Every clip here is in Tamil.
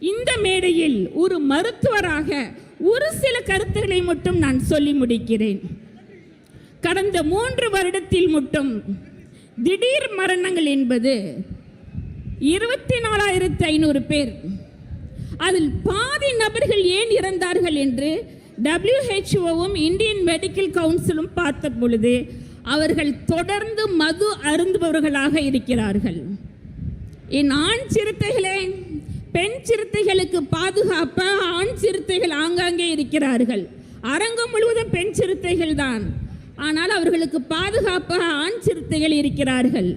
இந்த மேடையில் ஒரு மருத்துவராக ஒரு சில கருத்துக்களை மட்டும் நான் சொல்லி முடிக்கிறேன். கடந்த மூன்று வருடத்தில் மட்டும் திடீர் மரணங்கள் என்பது இருபத்தி நாலாயிரத்து ஐநூறு பேர். அதில் பாதி நபர்கள் ஏன் இறந்தார்கள் என்று டபிள்யூஹெச்ஓவும் இந்தியன் மெடிக்கல் கவுன்சிலும் பார்த்த பொழுது அவர்கள் தொடர்ந்து மது அருந்துபவர்களாக இருக்கிறார்கள். என் ஆண் சிறுத்தைகளே பெண் சிறுத்தைகளுக்கு பாதுகாப்ப ஆண் சிறுத்தைகள் ஆங்காங்கே இருக்கிறார்கள். அரங்கம் முழுவதும் பெண் சிறுத்தைகள் தான். ஆனால் அவர்களுக்கு பாதுகாப்பாக ஆண் சிறுத்தைகள் இருக்கிறார்கள்.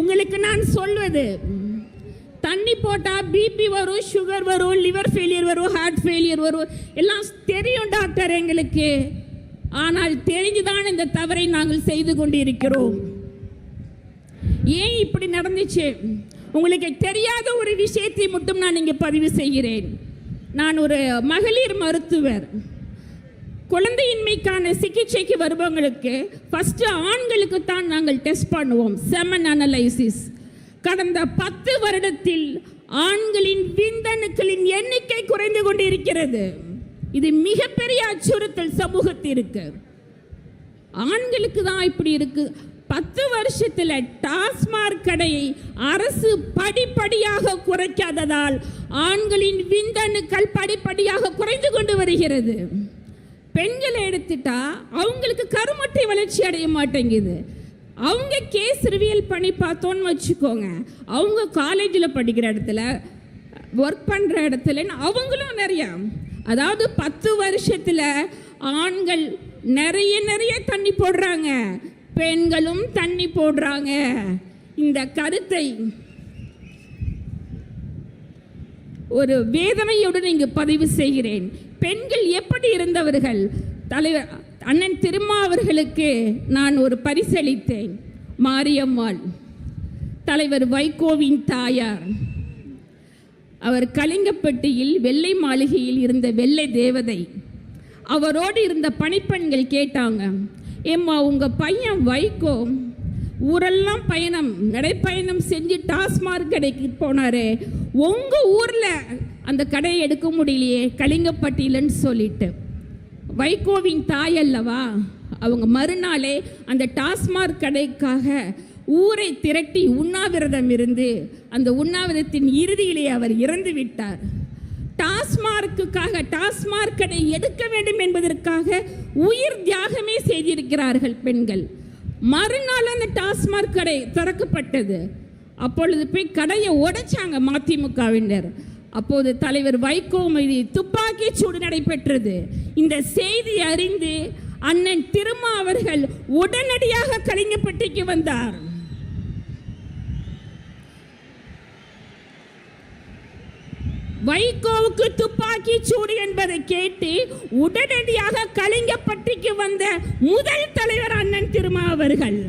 உங்களுக்கு நான் சொல்வது தண்ணி போட்டால் பிபி வரும் சுகர் வரும் லிவர் ஃபெயிலியர் வரும் ஹார்ட் ஃபெயிலியர் வரும். எல்லாம் தெரியும் டாக்டர் எங்களுக்கு. ஆனால் தெரிஞ்சுதான் இந்த தவறை நாங்கள் செய்து கொண்டிருக்கிறோம். ஏன் இப்படி நடந்துச்சு? உங்களுக்கு தெரியாத ஒரு விஷயத்தை மட்டும் நான் இங்கே பதிவு செய்கிறேன். நான் ஒரு மகளிர் மருத்துவர். குழந்தையின்மைக்கான சிகிச்சைக்கு வருபவங்களுக்கு ஃபஸ்ட்டு ஆண்களுக்கு தான் நாங்கள் டெஸ்ட் பண்ணுவோம் செமன் அனலைசிஸ் கடந்த பத்து வருடத்தில் ஆண்களின் விந்தணுக்களின் எண்ணிக்கை குறைந்து கொண்டிருக்கிறது. இது மிகப்பெரிய அச்சுறுத்தல் சமூகத்திற்கு. ஆண்களுக்கு தான் இப்படி இருக்குது பத்து வருஷத்தில் டாஸ்மாக் கடையை அரசு படிப்படியாக குறைக்காததால் ஆண்களின் விந்தணுக்கள் படிப்படியாக குறைந்து கொண்டு வருகிறது. பெண்களை எடுத்துட்டா அவங்களுக்கு கருமட்டை வளர்ச்சி அடைய மாட்டேங்குது. அவங்க கேஸ் ரிவியல் பண்ணி பார்த்தோன்னு வச்சுக்கோங்க. அவங்க காலேஜில் படிக்கிற இடத்துல ஒர்க் பண்ணுற இடத்துல அவங்களும் நிறையா. அதாவது பத்து வருஷத்தில் ஆண்கள் நிறைய நிறைய தண்ணி போடுறாங்க. பெண்களும் தண்ணி போடுறாங்க. இந்த கருத்தை ஒரு வேதனையுடன் இங்கு பதிவு செய்கிறேன். பெண்கள் எப்படி இருந்தவர்கள்? தலைவர் அண்ணன் திருமா அவர்களுக்கு நான் ஒரு பரிசளித்தேன். மாரியம்மாள் தலைவர் வைகோவின் தாயார். அவர் கலிங்கப்பட்டியில் வெள்ளை மாளிகையில் இருந்த வெள்ளை தேவதை. அவரோடு இருந்த பணிப்பெண்கள் கேட்டாங்க ஏம்மா உங்கள் பையன் வைகோ ஊரெல்லாம் பயணம் நடைப்பயணம் செஞ்சு டாஸ்மார்க் கடைக்கு போனாரே. உங்கள் ஊரில் அந்த கடையை எடுக்க முடியலையே கலிங்கப்பட்டியிலன்னு சொல்லிட்டு. வைகோவின் தாய் அல்லவா? அவங்க மறுநாளே அந்த டாஸ்மார்க் கடைக்காக ஊரை திரட்டி உண்ணாவிரதம் இருந்து அந்த உண்ணாவிரதத்தின் இறுதியிலே அவர் இறந்து விட்டார். டாஸ்மார்க்குக்காக டாஸ்மாக் கடை எடுக்க வேண்டும் என்பதற்காக உயிர் தியாகமே செய்திருக்கிறார்கள் பெண்கள். மறுநாள் அந்த டாஸ்மாக் கடை திறக்கப்பட்டது. அப்பொழுது போய் கடையை உடைச்சாங்க மதிமுகவினர். அப்போது தலைவர் வைகோ மீது துப்பாக்கி சூடு நடைபெற்றது. இந்த செய்தி அறிந்து அண்ணன் திருமா அவர்கள் உடனடியாக கலைஞப்பட்டிக்கு வந்தார். வைகோவுக்கு துப்பாக்கி சூடு என்பதை கேட்டு உடனடியாக கலிங்கப்பட்டிக்கு வந்த முதல் தலைவர் அண்ணன் திருமா அவர்கள்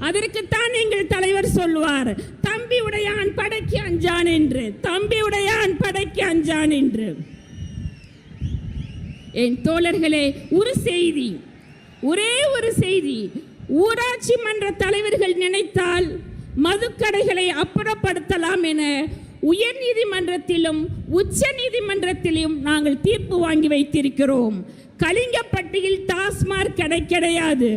அதற்குத்தான் எங்கள் தலைவர் சொல்வார் தம்பி உடையான் படைக்கு அஞ்சான் என்று தம்பி உடையான் படைக்கு அஞ்சான் என்று. என் தோழர்களே ஒரு செய்தி ஒரே ஒரு செய்தி. ஊராட்சி மன்ற தலைவர்கள் நினைத்தால் மதுக்கடைகளை அப்புறப்படுத்தலாம் என உயர் நீதிமன்றத்திலும் உச்ச நீதிமன்றத்திலும் நாங்கள் தீர்ப்பு வாங்கி வைத்திருக்கிறோம். கலிங்கப்பட்டியில் டாஸ்மாக் கடை கிடையாது.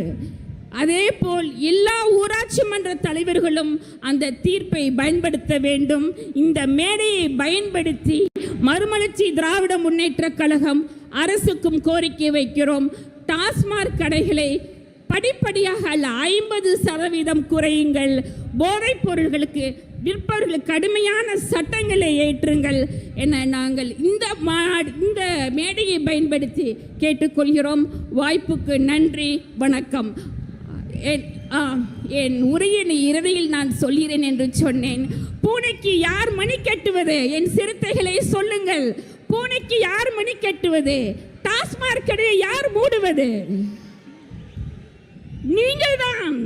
அதே போல் எல்லா ஊராட்சி மன்ற தலைவர்களும் அந்த தீர்ப்பை பயன்படுத்த வேண்டும். இந்த மேடையை பயன்படுத்தி மறுமலர்ச்சி திராவிட முன்னேற்ற கழகம் அரசுக்கும் கோரிக்கை வைக்கிறோம். டாஸ்மாக் கடைகளை படிப்படியாக அல்ல ஐம்பது சதவீதம் குறையுங்கள். போதைப் பொருள்களுக்கு விற்பவர்களுக்கு கடுமையான சட்டங்களை ஏற்றுங்கள் என நாங்கள் இந்த மாநாடு இந்த மேடையை பயன்படுத்தி கேட்டுக்கொள்கிறோம். வாய்ப்புக்கு நன்றி வணக்கம். என் ஆ, என் உரையின் இறுதியில் நான் சொல்கிறேன் என்று சொன்னேன். பூனைக்கு யார் மணி கட்டுவது? என் சிறுத்தைகளை சொல்லுங்கள். பூனைக்கு யார் மணி கட்டுவது? டாஸ்மாக் கடையை யார் மூடுவது? நீங்கள் தான்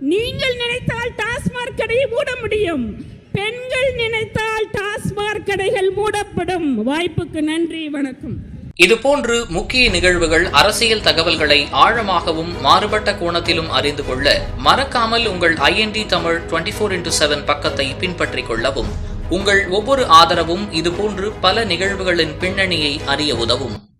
நீங்கள் நினைத்தால் டாஸ்மாக் கடையை மூட முடியும். பெண்கள் நினைத்தால் டாஸ்மாக் கடைகள் மூடப்படும். வாய்ப்புக்கு நன்றி வணக்கம். இதுபோன்று முக்கிய நிகழ்வுகள் அரசியல் தகவல்களை ஆழமாகவும் மாறுபட்ட கோணத்திலும் அறிந்து கொள்ள மறக்காமல் உங்கள் IND Tamil twenty four into seven பக்கத்தை பின்பற்றிக் கொள்ளவும். உங்கள் ஒவ்வொரு ஆதரவும் இதுபோன்று பல நிகழ்வுகளின் பின்னணியை அறிய உதவும்.